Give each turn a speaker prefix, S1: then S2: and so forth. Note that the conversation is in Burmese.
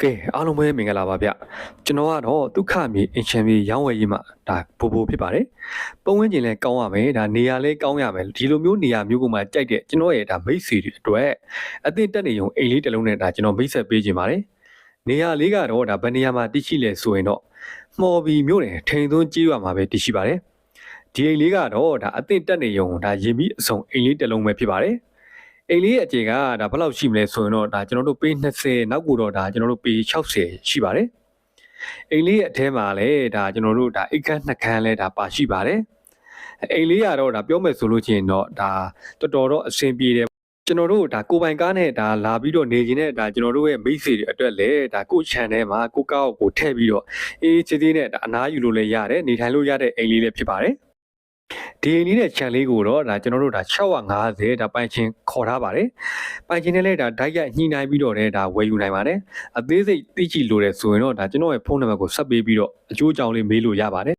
S1: ကဲအားလုံးပဲမင်္ဂလာပါဗျကျွန်တော်ကတော့ဒုက္ခမြေအင်ချန်မြေရောင်းဝယ်ရေးမှာဒါဘူဘူဖြစ်ပါတယ်ပုံဝင်ကျင်လဲကောင်းရမယ်ဒါနေရာလဲကောင်းရမယ်ဒီလိုမျိုးနေရာမျိုးကမှကြိုက်တဲ့ကျွန်တော်ရဲ့ဒါမိတ်ဆွေတွေအတွက်အသင့်တက်နေုံအိမ်လေးတစ်လုံးနဲ့ဒါကျွန်တော်မိတ်ဆက်ပေးခြင်းပါတယ်နေရာလေးကတော့ဒါဘယ်နေရာမှာတရှိလဲဆိုရင်တော့မှော်ဘီမျိုးနယ်ထိန်သွန်းကြေးရွာမှာပဲတရှိပါတယ်ဒီအိမ်လေးကတော့ဒါအသင့်တက်နေုံဒါရင်ပြီးအစုံအိမ်လေးတစ်လုံးပဲဖြစ်ပါတယ် အိမ်လေးရဲ့အကျေကဒါဘယ်လောက်ရှိမလဲဆိုရင်တော့ဒါကျွန်တော်တို့ပေး20နောက်ကိုတော့ဒါကျွန်တော်တို့ပေး60ရှိပါတယ်အိမ်လေးရဲ့အထဲမှာလည်းဒါကျွန်တော်တို့ဒါအိတ်ခမ်းနှစ်ခမ်းလဲဒါပါရှိပါတယ်အိမ်လေးကတော့ဒါပြောမယ်ဆိုလို့ချင်းတော့ဒါတော်တော်တော့အဆင်ပြေတယ်ကျွန်တော်တို့ဒါကိုပိုင်ကားနဲ့ဒါလာပြီးတော့နေခြင်းနဲ့ဒါကျွန်တော်တို့ရဲ့မိတ်ဆွေတွေအတွက်လည်းဒါကို channel မှာကိုကောက်ကိုထည့်ပြီးတော့အေးချစ်သေးနဲ့ဒါအနားယူလို့လည်းရတယ်နေထိုင်လို့ရတဲ့အိမ်လေးလည်းဖြစ်ပါတယ် ဒီအိမ်လေးနဲ့ channel လေးကိုတော့ဒါကျွန်တော်တို့ဒါ650ဒါပိုင်ချင်းခေါ်ထားပါတယ်ပိုင်ချင်းနဲ့လည်းဒါဓာတ်ရိုက်ညှိနှိုင်းပြီးတော့လည်းဒါဝယ်ယူနိုင်ပါတယ်အသေးစိတ်သိကြည့်လို့ရဆိုရင်တော့ဒါကျွန်တော်ရဲ့ဖုန်းနံပါတ်ကိုဆက်ပေးပြီးတော့အကျိုးအကြောင်းလေးမေးလို့ရပါတယ်